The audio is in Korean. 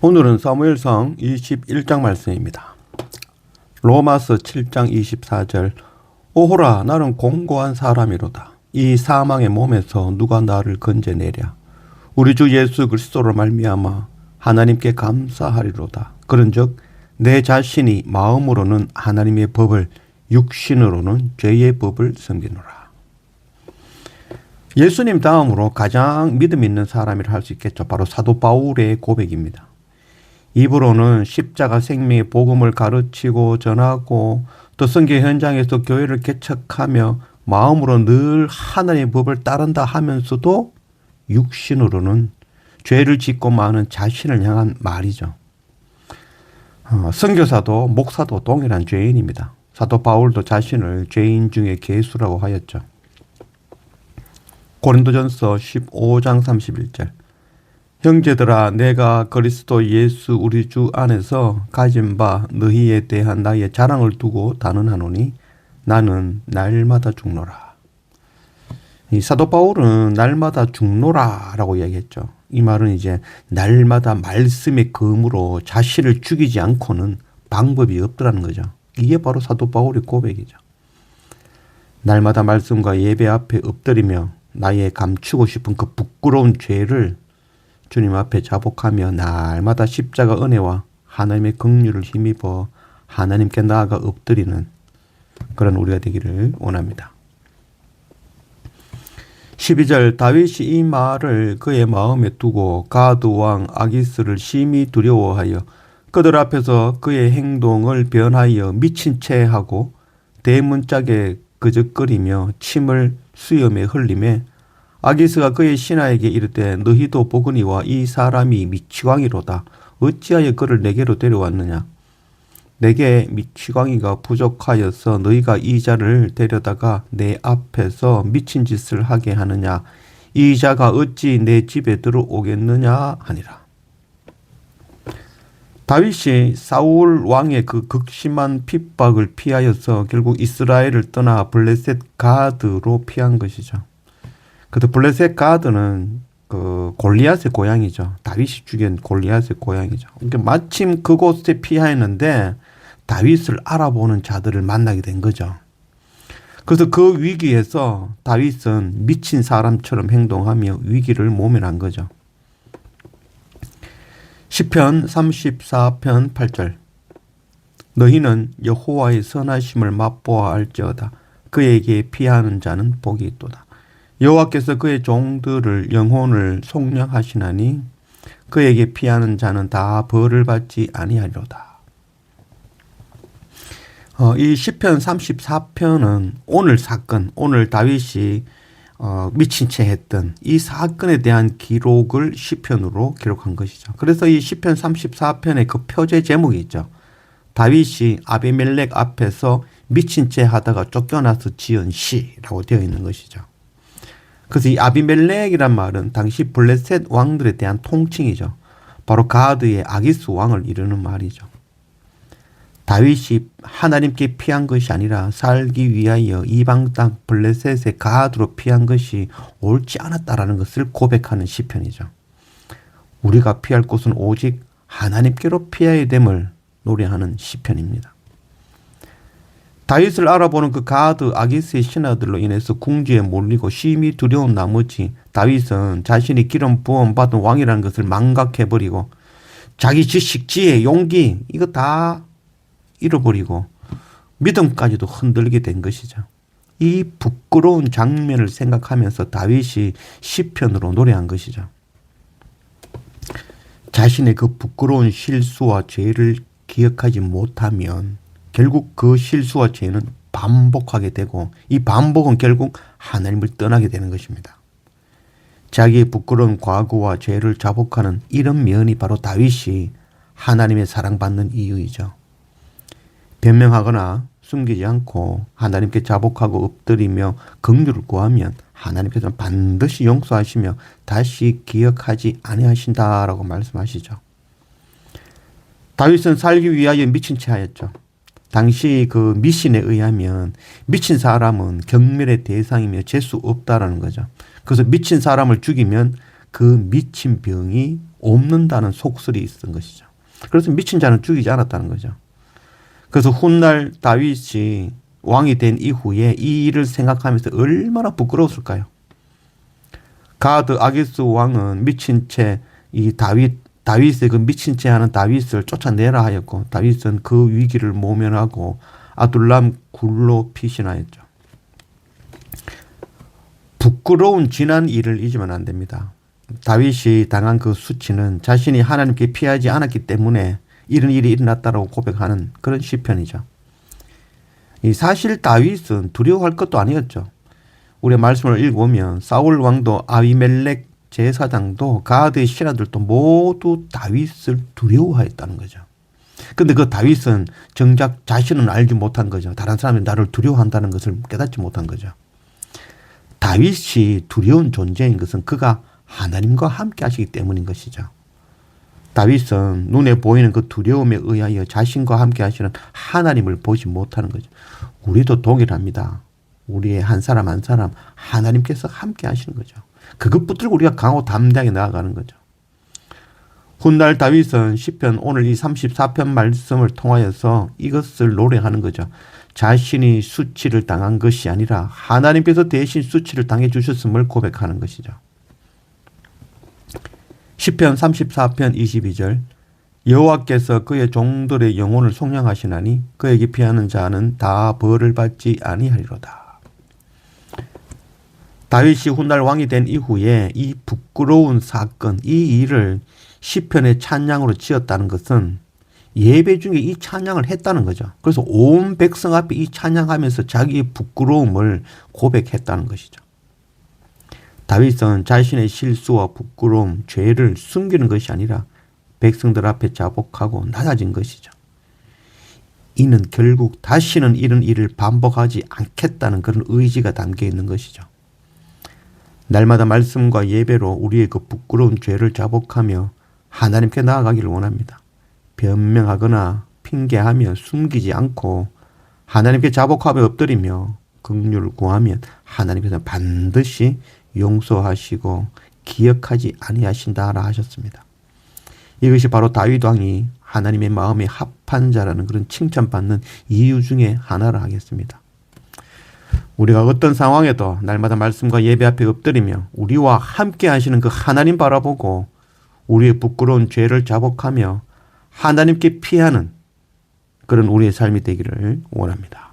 오늘은 사무엘상 21장 말씀입니다. 로마서 7장 24절 오호라 나는 공고한 사람이로다. 이 사망의 몸에서 누가 나를 건져내랴. 우리 주 예수 그리스도로 말미암아 하나님께 감사하리로다. 그런즉 내 자신이 마음으로는 하나님의 법을 육신으로는 죄의 법을 섬기노라. 예수님 다음으로 가장 믿음 있는 사람이라 할 수 있겠죠. 바로 사도 바울의 고백입니다. 입으로는 십자가 생명의 복음을 가르치고 전하고 또 성교 현장에서 교회를 개척하며 마음으로 늘 하나님의 법을 따른다 하면서도 육신으로는 죄를 짓고 마는 자신을 향한 말이죠. 어, 선교사도 목사도 동일한 죄인입니다. 사도 바울도 자신을 죄인 중에 개수라고 하였죠. 고린도전서 15장 31절 형제들아 내가 그리스도 예수 우리 주 안에서 가진 바 너희에 대한 나의 자랑을 두고 단언하노니 나는 날마다 죽노라. 이 사도 바울은 날마다 죽노라라고 얘기했죠. 이 말은 이제 날마다 말씀의 검으로 자신을 죽이지 않고는 방법이 없더라는 거죠. 이게 바로 사도 바울의 고백이죠. 날마다 말씀과 예배 앞에 엎드리며 나의 감추고 싶은 그 부끄러운 죄를 주님 앞에 자복하며 날마다 십자가 은혜와 하나님의 긍휼을 힘입어 하나님께 나아가 엎드리는 그런 우리가 되기를 원합니다. 12절 다윗이 이 말을 그의 마음에 두고 가드 왕 아기스를 심히 두려워하여 그들 앞에서 그의 행동을 변하여 미친 채 하고 대문짝에 그적거리며 침을 수염에 흘림에 아기스가 그의 신하에게 이르되 너희도 보거니와 이 사람이 미치광이로다. 어찌하여 그를 내게로 데려왔느냐? 내게 미치광이가 부족하여서 너희가 이 자를 데려다가 내 앞에서 미친 짓을 하게 하느냐? 이 자가 어찌 내 집에 들어오겠느냐? 하니라. 다윗이 사울 왕의 그 극심한 핍박을 피하여서 결국 이스라엘을 떠나 블레셋 가드로 피한 것이죠. 그래도 블레셋 가드는 그 골리앗의 고향이죠. 다윗이 죽인 골리앗의 고향이죠. 그러니까 마침 그곳에 피하였는데 다윗을 알아보는 자들을 만나게 된 거죠. 그래서 그 위기에서 다윗은 미친 사람처럼 행동하며 위기를 모면한 거죠. 시편 34편 8절 너희는 여호와의 선하심을 맛보아 알지어다 그에게 피하는 자는 복이 있도다 여호와께서 그의 종들을 영혼을 속량하시나니 그에게 피하는 자는 다 벌을 받지 아니하리로다. 어, 이 시편 34편은 오늘 사건, 오늘 다윗이 어, 미친 채 했던 이 사건에 대한 기록을 시편으로 기록한 것이죠. 그래서 이 시편 34편의 그 표제 제목이 있죠. 다윗이 아비멜렉 앞에서 미친 채 하다가 쫓겨나서 지은 시라고 되어 있는 것이죠. 그래서 이 아비멜렉이란 말은 당시 블레셋 왕들에 대한 통칭이죠. 바로 가드의 아기스 왕을 이르는 말이죠. 다윗이 하나님께 피한 것이 아니라 살기 위하여 이방 땅 블레셋의 가드로 피한 것이 옳지 않았다라는 것을 고백하는 시편이죠. 우리가 피할 곳은 오직 하나님께로 피해야 됨을 노래하는 시편입니다. 다윗을 알아보는 그 가드 아기스의 신하들로 인해서 궁지에 몰리고 심히 두려운 나머지 다윗은 자신이 기름 부음 받은 왕이라는 것을 망각해버리고 자기 지식, 지혜, 용기 이거 다 잃어버리고 믿음까지도 흔들게 된 것이죠. 이 부끄러운 장면을 생각하면서 다윗이 시편으로 노래한 것이죠. 자신의 그 부끄러운 실수와 죄를 기억하지 못하면 결국 그 실수와 죄는 반복하게 되고 이 반복은 결국 하나님을 떠나게 되는 것입니다. 자기의 부끄러운 과거와 죄를 자복하는 이런 면이 바로 다윗이 하나님의 사랑받는 이유이죠. 변명하거나 숨기지 않고 하나님께 자복하고 엎드리며 긍휼을 구하면 하나님께서는 반드시 용서하시며 다시 기억하지 아니하신다라고 말씀하시죠. 다윗은 살기 위하여 미친 채 하였죠. 당시 그 미신에 의하면 미친 사람은 경멸의 대상이며 재수 없다라는 거죠. 그래서 미친 사람을 죽이면 그 미친 병이 옵는다는 속설이 있었던 것이죠. 그래서 미친 자는 죽이지 않았다는 거죠. 그래서 훗날 다윗이 왕이 된 이후에 이 일을 생각하면서 얼마나 부끄러웠을까요? 가드 아기스 왕은 미친 채 이 다윗 다윗의 그 미친 채 하는 다윗을 쫓아내라 하였고 다윗은 그 위기를 모면하고 아둘람 굴로 피신하였죠. 부끄러운 지난 일을 잊으면 안 됩니다. 다윗이 당한 그 수치는 자신이 하나님께 피하지 않았기 때문에 이런 일이 일어났다고 고백하는 그런 시편이죠. 이 사실 다윗은 두려워할 것도 아니었죠. 우리의 말씀을 읽어보면 사울 왕도 아비멜렉 제사장도 가드의 신하들도 모두 다윗을 두려워하였다는 거죠. 근데 그 다윗은 정작 자신은 알지 못한 거죠. 다른 사람이 나를 두려워한다는 것을 깨닫지 못한 거죠. 다윗이 두려운 존재인 것은 그가 하나님과 함께 하시기 때문인 것이죠. 다윗은 눈에 보이는 그 두려움에 의하여 자신과 함께 하시는 하나님을 보지 못하는 거죠. 우리도 동일합니다. 우리의 한 사람 한 사람 하나님께서 함께 하시는 거죠. 그것 붙들고 우리가 강하고 담대하게 나아가는 거죠. 훗날 다윗은 시편 오늘 이 34편 말씀을 통하여서 이것을 노래하는 거죠. 자신이 수치를 당한 것이 아니라 하나님께서 대신 수치를 당해 주셨음을 고백하는 것이죠. 시편 34편 22절 여호와께서 그의 종들의 영혼을 속량하시나니 그에게 피하는 자는 다 벌을 받지 아니하리로다. 다윗이 훗날 왕이 된 이후에 이 부끄러운 사건, 이 일을 시편의 찬양으로 지었다는 것은 예배 중에 이 찬양을 했다는 거죠. 그래서 온 백성 앞에 이 찬양하면서 자기의 부끄러움을 고백했다는 것이죠. 다윗은 자신의 실수와 부끄러움, 죄를 숨기는 것이 아니라 백성들 앞에 자복하고 낮아진 것이죠. 이는 결국 다시는 이런 일을 반복하지 않겠다는 그런 의지가 담겨 있는 것이죠. 날마다 말씀과 예배로 우리의 그 부끄러운 죄를 자복하며 하나님께 나아가기를 원합니다. 변명하거나 핑계하며 숨기지 않고 하나님께 자복하며 엎드리며 긍휼을 구하면 하나님께서 반드시 용서하시고 기억하지 아니하신다라 하셨습니다. 이것이 바로 다윗 왕이 하나님의 마음에 합한 자라는 그런 칭찬받는 이유 중에 하나라 하겠습니다. 우리가 어떤 상황에도 날마다 말씀과 예배 앞에 엎드리며 우리와 함께 하시는 그 하나님 바라보고 우리의 부끄러운 죄를 자복하며 하나님께 피하는 그런 우리의 삶이 되기를 원합니다.